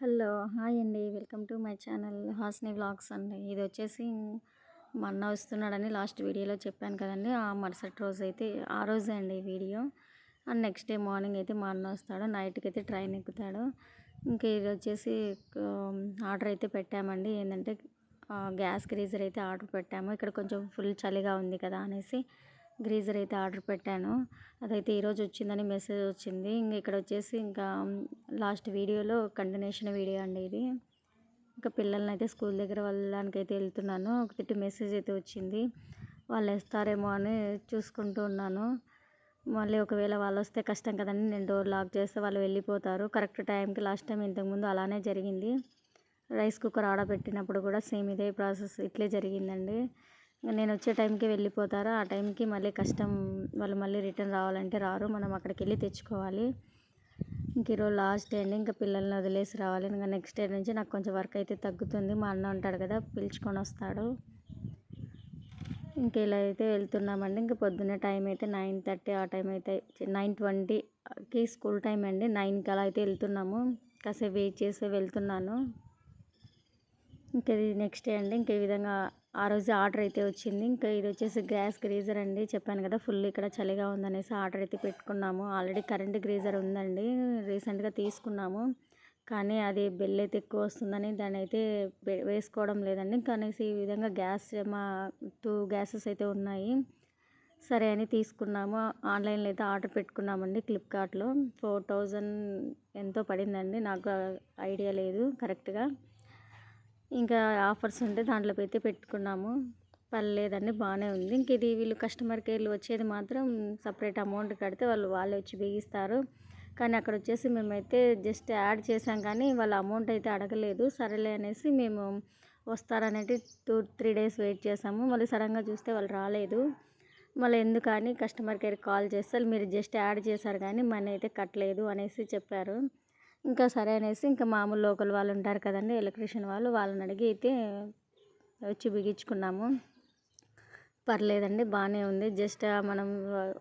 Hello hi అండి. Welcome to my channel Hasni vlogs అండి. ఇది వచ్చేసి మా అన్న వస్తున్నాడని లాస్ట్ వీడియోలో చెప్పాను కదండి. ఆ మరుసటి రోజు అయితే ఆ రోజే అండి ఈ video. And next day morning అయితే మా అన్న వస్తాడు. నైట్కి అయితే ట్రైన్ ఎక్కుతాడు. ఇంకా ఇది వచ్చేసి ఆర్డర్ అయితే పెట్టామండి. ఏంటంటే గ్యాస్ గ్రీజర్ అయితే ఆర్డర్ పెట్టాము. ఇక్కడ కొంచెం ఫుల్ చలిగా ఉంది కదా అనేసి. గ్రీజర్ అయితే ఆర్డర్ పెట్టాను. అదైతే ఈరోజు వచ్చిందని మెసేజ్ వచ్చింది. ఇంకా ఇక్కడ వచ్చేసి ఇంకా లాస్ట్ వీడియోలో కంటిన్యూషన్ వీడియో అండి ఇది. ఇంకా పిల్లల్ని అయితే స్కూల్ దగ్గర వెళ్ళడానికి అయితే వెళ్తున్నాను. ఒకటి మెసేజ్ అయితే వచ్చింది. వాళ్ళు వేస్తారేమో అని చూసుకుంటూ ఉన్నాను. మళ్ళీ ఒకవేళ వాళ్ళు వస్తే కష్టం కదండి. నేను డోర్ లాక్ చేస్తే వాళ్ళు వెళ్ళిపోతారు. కరెక్ట్ టైంకి లాస్ట్ టైం ఇంతకుముందు అలానే జరిగింది. రైస్ కుక్కర్ ఆర్డర్ పెట్టినప్పుడు కూడా సేమ్ ఇదే ప్రాసెస్ ఇట్లే జరిగిందండి. నేను వచ్చే టైంకి వెళ్ళిపోతారు? ఆ టైంకి మళ్ళీ కష్టం వాళ్ళు మళ్ళీ రిటర్న్ రావాలంటే రారు. మనం అక్కడికి వెళ్ళి తెచ్చుకోవాలి. ఇంక ఈరోజు లాస్ట్ డే అండి. ఇంకా పిల్లల్ని వదిలేసి రావాలి. ఇంకా నెక్స్ట్ డే నుంచి నాకు కొంచెం వర్క్ అయితే తగ్గుతుంది. మా అన్న ఉంటాడు కదా పిలుచుకొని వస్తాడు. ఇంక ఇలా అయితే వెళ్తున్నామండి. ఇంక పొద్దున్న టైం అయితే నైన్ థర్టీ ఆ టైం అయితే నైన్ ట్వంటీకి స్కూల్ టైం అండి. నైన్కి అలా అయితే వెళ్తున్నాము. కాసేపు వెయిట్ చేసి వెళ్తున్నాను. ఇంకా ఇది నెక్స్ట్ డే అండి. ఇంకే ఈ విధంగా ఆ రోజు ఆర్డర్ అయితే వచ్చింది. ఇంకా ఇది వచ్చేసి గ్యాస్ గ్రీజర్ అండి. చెప్పాను కదా ఫుల్ ఇక్కడ చలిగా ఉందనేసి ఆర్డర్ అయితే పెట్టుకున్నాము. ఆల్రెడీ కరెంట్ గ్రీజర్ ఉందండి. రీసెంట్గా తీసుకున్నాము. కానీ అది బిల్ అయితే ఎక్కువ వస్తుందని దాన్ని అయితే వేసుకోవడం లేదండి. కానీ ఈ విధంగా గ్యాస్ మా టూ గ్యాసెస్ అయితే ఉన్నాయి. సరే అని తీసుకున్నాము. ఆన్లైన్లో అయితే ఆర్డర్ పెట్టుకున్నామండి ఫ్లిప్కార్ట్లో ఫోర్ థౌజండ్ ఎంతో పడిందండి. నాకు ఐడియా లేదు కరెక్ట్గా. ఇంకా ఆఫర్స్ ఉంటే దాంట్లోకి అయితే పెట్టుకున్నాము. పర్లేదండి బాగానే ఉంది. ఇంక ఇది వీళ్ళు కస్టమర్ కేర్లు వచ్చేది మాత్రం సపరేట్ అమౌంట్ కడితే వాళ్ళు వాళ్ళే వచ్చి బిగిస్తారు కానీ అక్కడ వచ్చేసి మేమైతే జస్ట్ యాడ్ చేసాం కానీ వాళ్ళ అమౌంట్ అయితే అడగలేదు. సరేలే అనేసి మేము వస్తారనేది టూ త్రీ డేస్ వెయిట్ చేసాము. మళ్ళీ సడన్గా చూస్తే వాళ్ళు రాలేదు. మళ్ళీ ఎందుకని కస్టమర్ కేర్కి కాల్ చేస్తే మీరు జస్ట్ యాడ్ చేశారు కానీ మనీ అయితే కట్టలేదు అనేసి చెప్పారు. ఇంకా సరే అనేసి ఇంకా మామూలు లోకల్ వాళ్ళు ఉంటారు కదండి ఎలక్ట్రీషియన్ వాళ్ళు వాళ్ళని అడిగి అయితే వచ్చి బిగించుకున్నాము. పర్లేదండి బాగానే ఉంది. జస్ట్ మనం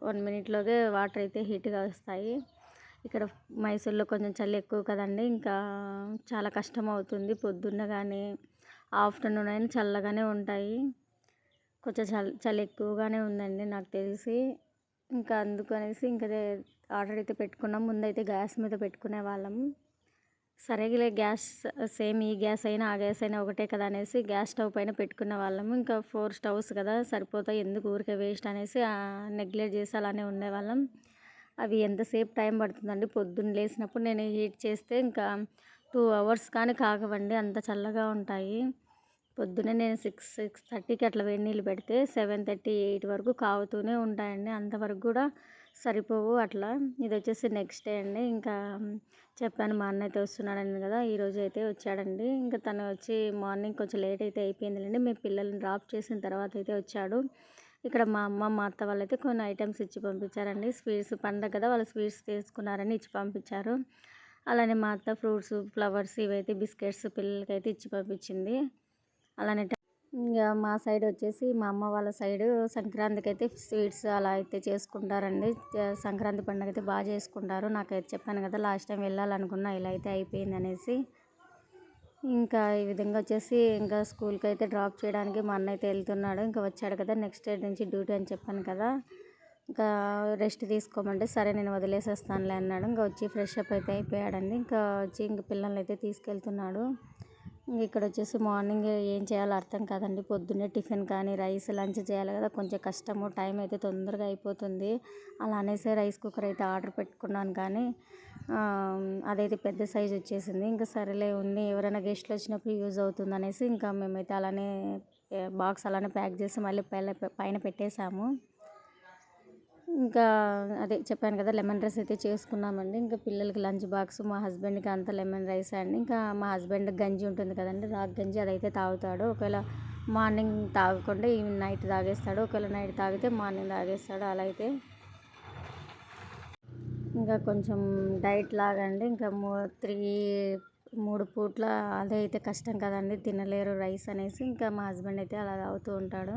వన్ మినిట్లోగే వాటర్ అయితే హీట్గా వస్తాయి. ఇక్కడ మైసూర్లో కొంచెం చలి ఎక్కువ కదండి ఇంకా చాలా కష్టం అవుతుంది. పొద్దున్న కానీ ఆఫ్టర్నూన్ అయినా చల్లగానే ఉంటాయి. కొంచెం చలి చలి ఎక్కువగానే ఉందండి నాకు తెలిసి. ఇంకా అందుకనేసి ఇంకా ఆర్డర్ అయితే పెట్టుకున్నాం. ముందైతే గ్యాస్ మీద పెట్టుకునే వాళ్ళం. సరేలే గ్యాస్ సేమ్ ఈ గ్యాస్ అయినా ఆ గ్యాస్ అయినా ఒకటే కదా అనేసి గ్యాస్ స్టవ్ పైన పెట్టుకునే వాళ్ళము ఇంకా ఫోర్ స్టవ్స్ కదా సరిపోతాయి ఎందుకు ఊరికే వేస్ట్ అనేసి నెగ్లెక్ట్ చేసి అలానే ఉండేవాళ్ళం అవి ఎంతసేపు టైం పడుతుందండి? పొద్దున్న లేచినప్పుడు నేను హీట్ చేస్తే ఇంకా టూ అవర్స్ కానీ కాకవండి అంత చల్లగా ఉంటాయి. పొద్దున్నే నేను సిక్స్ సిక్స్ థర్టీకి అట్లా వేడి నీళ్ళు పెడితే సెవెన్ థర్టీ ఎయిట్ వరకు కాగుతూనే ఉంటాయండి. అంతవరకు కూడా సరిపోవు అట్లా. ఇది వచ్చేసి నెక్స్ట్ డే అండి. ఇంకా చెప్పాను మా అన్న అయితే వస్తున్నాడని కదా ఈరోజు అయితే వచ్చాడండి. ఇంకా తను వచ్చి మార్నింగ్ కొంచెం లేట్ అయితే అయిపోయిందిలేండి. మీ పిల్లల్ని డ్రాప్ చేసిన తర్వాత అయితే వచ్చాడు. ఇక్కడ మా అమ్మ మా అత్త వాళ్ళైతే కొన్ని ఐటమ్స్ ఇచ్చి పంపించారండి. స్వీట్స్ పండగ కదా వాళ్ళు స్వీట్స్ తీసుకున్నారని ఇచ్చి పంపించారు. అలానే మా అత్త ఫ్రూట్స్ ఫ్లవర్స్ ఇవైతే బిస్కెట్స్ పిల్లలకైతే ఇచ్చి పంపించింది. అలానే ఇంకా మా సైడ్ వచ్చేసి మా అమ్మ వాళ్ళ సైడు సంక్రాంతికి అయితే స్వీట్స్ అలా అయితే చేసుకుంటారండి. సంక్రాంతి పండుగ అయితే బాగా చేసుకుంటారు. నాకైతే చెప్పాను కదా లాస్ట్ టైం వెళ్ళాలనుకున్నా ఇలా అయితే అయిపోయింది అనేసి. ఇంకా ఈ విధంగా వచ్చేసి ఇంకా స్కూల్కి అయితే డ్రాప్ చేయడానికి మా అన్న అయితే వెళ్తున్నాడు. ఇంకా వచ్చాడు కదా నెక్స్ట్ డే నుంచి డ్యూటీ అని చెప్పాను కదా. ఇంకా రెస్ట్ తీసుకోమంటే సరే నేను వదిలేసేస్తానులే అన్నాడు. ఇంకా వచ్చి ఫ్రెష్ అప్ అయితే అయిపోయాడండి. ఇంకా వచ్చి ఇంక పిల్లల్ని అయితే తీసుకెళ్తున్నాడు. ఇక్కడ వచ్చేసి మార్నింగ్ ఏం చేయాలో అర్థం కాదండి. పొద్దున్నే టిఫిన్ కానీ రైస్ లంచ్ చేయాలి కదా కొంచెం కష్టము టైం అయితే తొందరగా అయిపోతుంది. అలా అనేసి రైస్ కుక్కర్ అయితే ఆర్డర్ పెట్టుకున్నాను కానీ అదైతే పెద్ద సైజ్ వచ్చేసింది. ఇంకా సరేలే ఉంది. ఎవరైనా గెస్ట్లు వచ్చినప్పుడు యూజ్ అవుతుంది అనేసి ఇంకా మేమైతే అలానే బాక్స్ అలానే ప్యాక్ చేసి మళ్ళీ పైన పైన పెట్టేశాము. ఇంకా అదే చెప్పాను కదా లెమన్ రైస్ అయితే చేసుకున్నామండి. ఇంకా పిల్లలకి లంచ్ బాక్స్ మా హస్బెండ్కి అంత లెమన్ రైస్ అండి ఇంకా మా హస్బెండ్ గంజి ఉంటుంది కదండి రాక్ గంజి అదైతే తాగుతాడు. ఒకవేళ మార్నింగ్ తాగకుండా ఈవినింగ్ నైట్ తాగేస్తాడు. ఒకవేళ నైట్ తాగితే మార్నింగ్ తాగేస్తాడు. అలా అయితే ఇంకా కొంచెం డైట్ లాగండి. ఇంకా మూ త్రీ మూడు పూట్ల అదే అయితే కష్టం కదండి తినలేరు రైస్ అనేసి. ఇంకా మా హస్బెండ్ అయితే అలా తాగుతూ ఉంటాడు.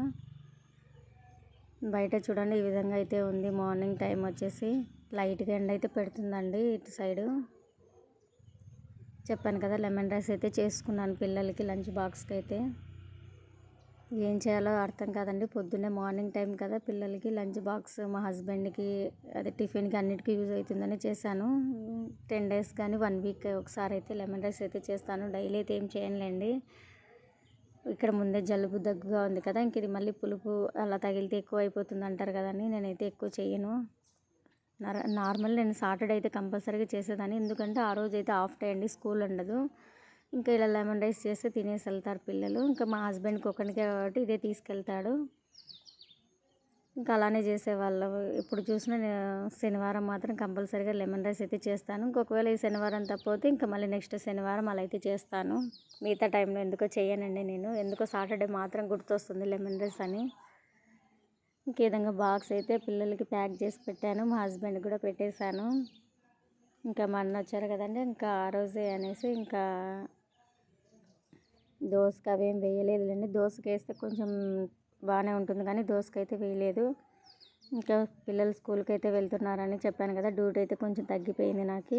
బయట చూడండి ఈ విధంగా అయితే ఉంది. మార్నింగ్ టైం వచ్చేసి లైట్గా ఎండ అయితే పెడుతుందండి ఇటు సైడు. చెప్పాను కదా లెమన్ రైస్ అయితే చేసుకున్నాను పిల్లలకి లంచ్ బాక్స్కి అయితే. ఏం చేయాలో అర్థం కాదండి. పొద్దున్నే మార్నింగ్ టైం కదా పిల్లలకి లంచ్ బాక్స్ మా హస్బెండ్కి అదే టిఫిన్కి అన్నిటికీ యూజ్ అవుతుందని చేశాను. టెన్ డేస్ కానీ వన్ వీక్ ఒకసారి అయితే లెమన్ రైస్ అయితే చేస్తాను. డైలీ అయితే ఏం చేయనులేండి. ఇక్కడ ముందే జలుబు దగ్గుగా ఉంది కదా ఇంక ఇది మళ్ళీ పులుపు అలా తగిలితే ఎక్కువ అయిపోతుంది అంటారు కదండి. నేనైతే ఎక్కువ చేయను. నార్మల్ నేను సాటర్డే అయితే కంపల్సరీగా చేసేదాన్ని. ఎందుకంటే ఆ రోజు అయితే హాఫ్ డే అండి స్కూల్ ఉండదు. ఇంకా ఇలా లెమన్ రైస్ చేస్తే తినేసి వెళ్తారు పిల్లలు. ఇంకా మా హస్బెండ్కి ఒకరికే కాబట్టి ఇదే తీసుకెళ్తాడు. ఇంకా అలానే చేసేవాళ్ళం. ఇప్పుడు చూసిన శనివారం మాత్రం కంపల్సరీగా లెమన్ రైస్ అయితే చేస్తాను. ఇంకొకవేళ ఈ శనివారం తప్పపోతే ఇంకా మళ్ళీ నెక్స్ట్ శనివారం అలా అయితే చేస్తాను. మిగతా టైంలో ఎందుకో చేయనండి నేను. ఎందుకో సాటర్డే మాత్రం గుర్తొస్తుంది లెమన్ రైస్ అని. ఇంకే విధంగా బాక్స్ అయితే పిల్లలకి ప్యాక్ చేసి పెట్టాను. మా హస్బెండ్ కూడా పెట్టేశాను. ఇంకా మా అన్న వచ్చారు కదండి ఇంకా ఆ రోజే అనేసి ఇంకా దోసకి అవేం వేయలేదులేండి. దోసకి వేస్తే కొంచెం బాగానే ఉంటుంది కానీ దోసకి అయితే వేయలేదు. ఇంకా పిల్లలు స్కూల్కి అయితే వెళ్తున్నారని చెప్పాను కదా డ్యూటీ అయితే కొంచెం తగ్గిపోయింది నాకు.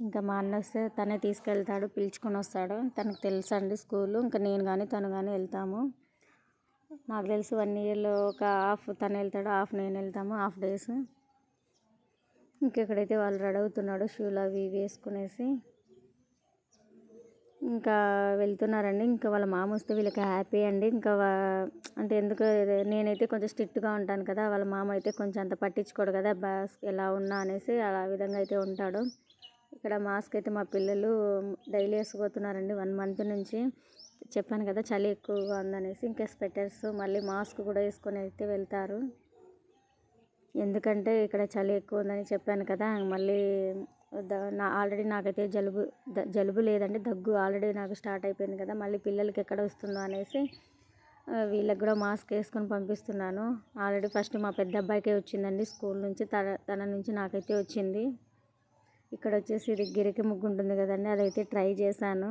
ఇంకా మా అన్న వస్తే తనే తీసుకెళ్తాడు పిలుచుకొని వస్తాడు. తనకు తెలుసు అండి స్కూలు ఇంకా నేను కానీ తను కానీ వెళ్తాము. నాకు తెలిసి వన్ ఇయర్లో ఒక హాఫ్ తను వెళ్తాడు హాఫ్ నేను వెళ్తాము హాఫ్ డేస్. ఇంకెక్కడైతే వాళ్ళు రెడీ అవుతున్నాడు షూలు అవి వేసుకునేసి ఇంకా వెళ్తున్నారండి. ఇంకా వాళ్ళ మామ వస్తే వీళ్ళకి హ్యాపీ అండి. ఇంకా అంటే ఎందుకు నేనైతే కొంచెం స్ట్రిక్ట్గా ఉంటాను కదా. వాళ్ళ మామ అయితే కొంచెం అంత పట్టించుకోడు కదా. బాస్ ఎలా ఉన్నా అనేసి అలా విధంగా అయితే ఉంటాడు. ఇక్కడ మాస్క్ అయితే మా పిల్లలు డైలీ వేసుకుపోతున్నారండి వన్ మంత్ నుంచి. చెప్పాను కదా చలి ఎక్కువగా ఉందనేసి ఇంకా స్వెటర్స్ మళ్ళీ మాస్క్ కూడా వేసుకొని అయితే వెళ్తారు. ఎందుకంటే ఇక్కడ చలి ఎక్కువ ఉందని చెప్పాను కదా. మళ్ళీ నా ఆల్రెడీ నాకైతే జలుబు జలుబు లేదండి దగ్గు ఆల్రెడీ నాకు స్టార్ట్ అయిపోయింది కదా మళ్ళీ పిల్లలకి ఎక్కడ వస్తుందో అనేసి వీళ్ళకి కూడా మాస్క్ వేసుకొని పంపిస్తున్నాను. ఆల్రెడీ ఫస్ట్ మా పెద్ద అబ్బాయికే వచ్చిందండి స్కూల్ నుంచి తన తన నుంచి నాకైతే వచ్చింది. ఇక్కడ వచ్చేసి ఇది గిరికి ముగ్గు ఉంటుంది కదండి అదైతే ట్రై చేశాను.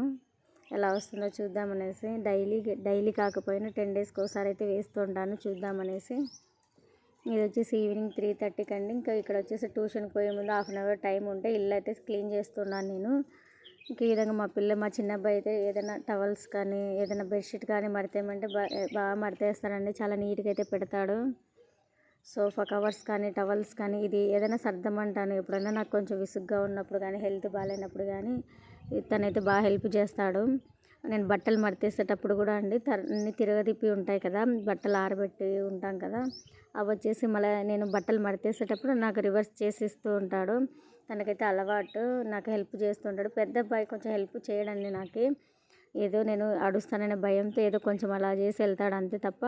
ఎలా వస్తుందో చూద్దామనేసి డైలీ డైలీ కాకపోయినా టెన్ డేస్కి ఒకసారి అయితే వేస్తుంటాను చూద్దామనేసి ఇది వచ్చేసి ఈవినింగ్ త్రీ థర్టీకి అండి ఇంకా ఇక్కడ వచ్చేసి ట్యూషన్కి పోయే ముందు హాఫ్ అన్ అవర్ టైం ఉంటే ఇల్లు అయితే క్లీన్ చేస్తున్నాను నేను. ఇంకా ఈ విధంగా మా పిల్ల మా చిన్న అబ్బాయి అయితే ఏదైనా టవల్స్ కానీ ఏదైనా బెడ్షీట్ కానీ మడితేమంటే బాగా మడితేస్తానండి. చాలా నీట్గా అయితే పెడతాడు. సోఫా కవర్స్ కానీ టవల్స్ కానీ ఇది ఏదైనా సర్దమంటాను ఎప్పుడైనా నాకు కొంచెం విసుగ్గా ఉన్నప్పుడు కానీ హెల్త్ బాగాలేనప్పుడు కానీ తనైతే బాగా హెల్ప్ చేస్తాడు. నేను బట్టలు మడతేసేటప్పుడు కూడా అండి అన్నీ తిరగదిప్పి ఉంటాయి కదా బట్టలు ఆరబెట్టి ఉంటాం కదా అవి వచ్చేసి మళ్ళీ నేను బట్టలు మడతేసేటప్పుడు నాకు రివర్స్ చేసి ఇస్తూ ఉంటాడు. తనకైతే అలవాటు నాకు హెల్ప్ చేస్తుంటాడు పెద్ద అబ్బాయి కొంచెం హెల్ప్ చేయడండి నాకు. ఏదో నేను అడుస్తాననే భయంతో ఏదో కొంచెం అలా చేసి వెళ్తాడు అంతే తప్ప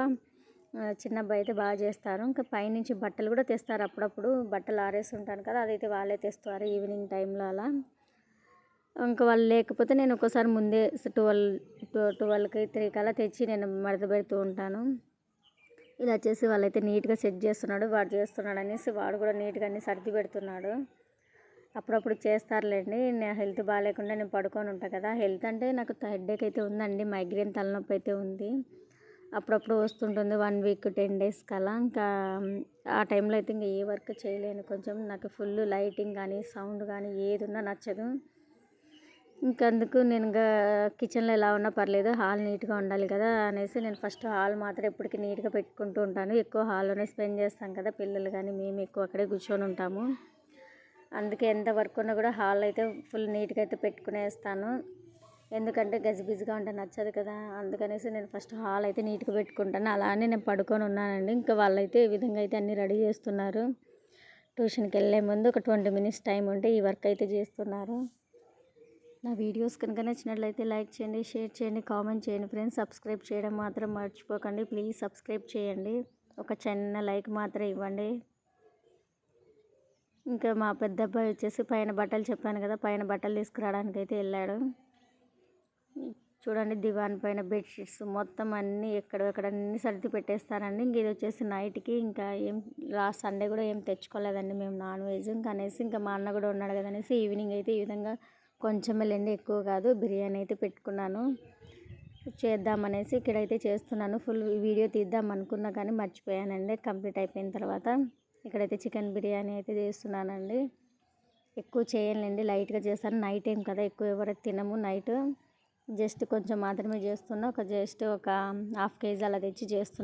చిన్న అబ్బాయి అయితే బాగా చేస్తారు. ఇంకా పైనుంచి బట్టలు కూడా తెస్తారు అప్పుడప్పుడు. బట్టలు ఆరేసి ఉంటాను కదా అదైతే వాళ్ళే తెస్తారు ఈవినింగ్ టైంలో అలా. ఇంకా వాళ్ళు లేకపోతే నేను ఒకసారి ముందే ట్వెల్వ్ ట్వెల్వ్కి త్రీ కల్లా తెచ్చి నేను మడత పెడుతూ ఉంటాను. ఇలా వచ్చేసి వాళ్ళైతే నీట్గా సెట్ చేస్తున్నాడు వాడు చేస్తున్నాడు అనేసి వాడు కూడా నీట్గా అన్ని సర్ది పెడుతున్నాడు. అప్పుడప్పుడు చేస్తారులేండి నా హెల్త్ బాగాలేకుండా నేను పడుకొని ఉంటాను కదా. హెల్త్ అంటే నాకు హెడ్ఏక్ అయితే ఉందండి మైగ్రేన్ తలనొప్పి అయితే ఉంది. అప్పుడప్పుడు వస్తుంటుంది వన్ వీక్ టెన్ డేస్ కలా. ఇంకా ఆ టైంలో అయితే ఇంకా ఏ వర్క్ చేయలేను కొంచెం నాకు ఫుల్ లైటింగ్ కానీ సౌండ్ కానీ ఏది ఉన్నా నచ్చదు. ఇంకందుకు నేను ఇంకా కిచెన్లో ఎలా ఉన్నా పర్లేదు హాల్ నీట్గా ఉండాలి కదా అనేసి నేను ఫస్ట్ హాల్ మాత్రం ఎప్పటికీ నీట్గా పెట్టుకుంటూ ఉంటాను. ఎక్కువ హాల్లోనే స్పెండ్ చేస్తాం కదా పిల్లలు కానీ మేము ఎక్కువ అక్కడే కూర్చొని ఉంటాము. అందుకే ఎంత వర్క్ ఉన్నా కూడా హాల్ అయితే ఫుల్ నీట్గా అయితే పెట్టుకునేస్తాను ఎందుకంటే గజిబిజిగా ఉంటే నచ్చదు కదా అందుకనేసి నేను ఫస్ట్ హాల్ అయితే నీట్గా పెట్టుకుంటాను. అలానే నేను పడుకొని ఉన్నానండి. ఇంకా వాళ్ళైతే ఈ విధంగా అయితే అన్నీ రెడీ చేస్తున్నారు. ట్యూషన్కి వెళ్ళే ముందు ఒక ట్వంటీ మినిట్స్ టైం ఉంటే ఈ వర్క్ అయితే చేస్తున్నారు. నా వీడియోస్ కనుక నచ్చినట్లయితే లైక్ చేయండి షేర్ చేయండి కామెంట్ చేయండి ఫ్రెండ్స్. సబ్స్క్రైబ్ చేయడం మాత్రం మర్చిపోకండి. ప్లీజ్ సబ్స్క్రైబ్ చేయండి. ఒక చిన్న లైక్ మాత్రం ఇవ్వండి. ఇంకా మా పెద్ద అబ్బాయి వచ్చేసి పైన బట్టలు చెప్పాను కదా పైన బట్టలు తీసుకురావడానికి అయితే వెళ్ళాడు. చూడండి దివాన్ పైన బెడ్షీట్స్ మొత్తం అన్నీ ఎక్కడెక్కడ అన్నీ సర్ది పెట్టేస్తారండి ఇంక ఇది వచ్చేసి నైట్కి ఇంకా ఏం లాస్ట్ సండే కూడా ఏం తెచ్చుకోలేదండి మేము నాన్ వెజ్ ఇంకా అనేసి ఇంకా మా అన్న కూడా ఉన్నాడు కదా అనేసి ఈవినింగ్ అయితే ఈ విధంగా కొంచెమే లేండి ఎక్కువ కాదు. బిర్యానీ అయితే పెట్టుకున్నాను. చేద్దామనేసి ఇక్కడైతే చేస్తున్నాను. ఫుల్ వీడియో తీద్దాం అనుకున్నా కానీ మర్చిపోయానండి. కంప్లీట్ అయిపోయిన తర్వాత ఇక్కడైతే చికెన్ బిర్యానీ అయితే చేస్తున్నానండి. ఎక్కువ చేయనులేండి లైట్గా చేస్తాను. నైట్ టైం కదా ఎక్కువ ఎవరు తినము నైట్. జస్ట్ కొంచెం మాత్రమే చేస్తున్నా. ఒక జస్ట్ ఒక హాఫ్ కేజీ అలా తెచ్చి చేస్తున్నా.